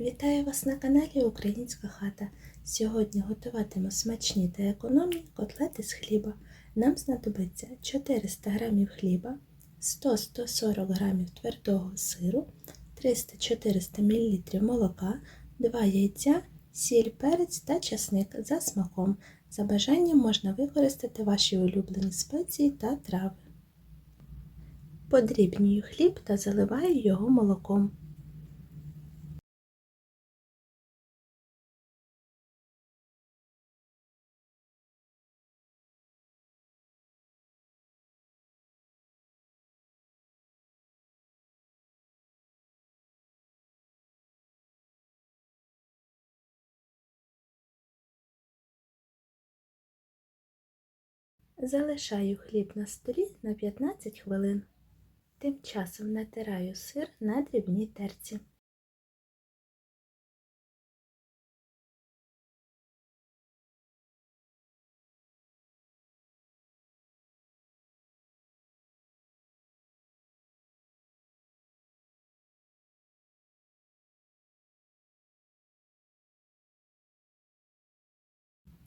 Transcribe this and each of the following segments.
Вітаю вас на каналі Українська хата. Сьогодні готуватиму смачні та економні котлети з хліба. Нам знадобиться 400 г хліба, 100-140 г твердого сиру, 300-400 мл молока, 2 яйця, сіль, перець та часник за смаком. За бажанням можна використати ваші улюблені спеції та трави. Подрібнюю хліб та заливаю його молоком. Залишаю хліб на столі на 15 хвилин. Тим часом натираю сир на дрібній терці.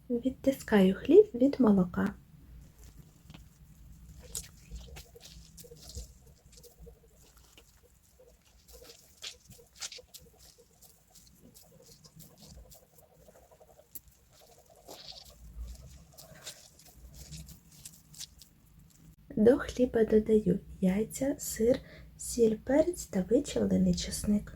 Відтискаю хліб від молока. До хліба додаю яйця, сир, сіль, перець та вичавлений чесник.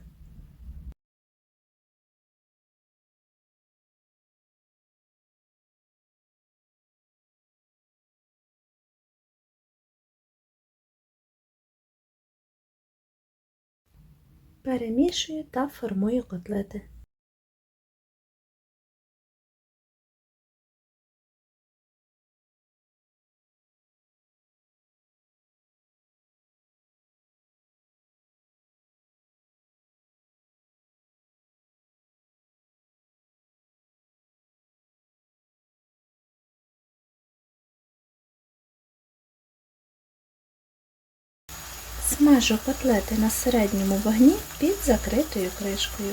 Перемішую та формую котлети. Смажу котлети на середньому вогні під закритою кришкою.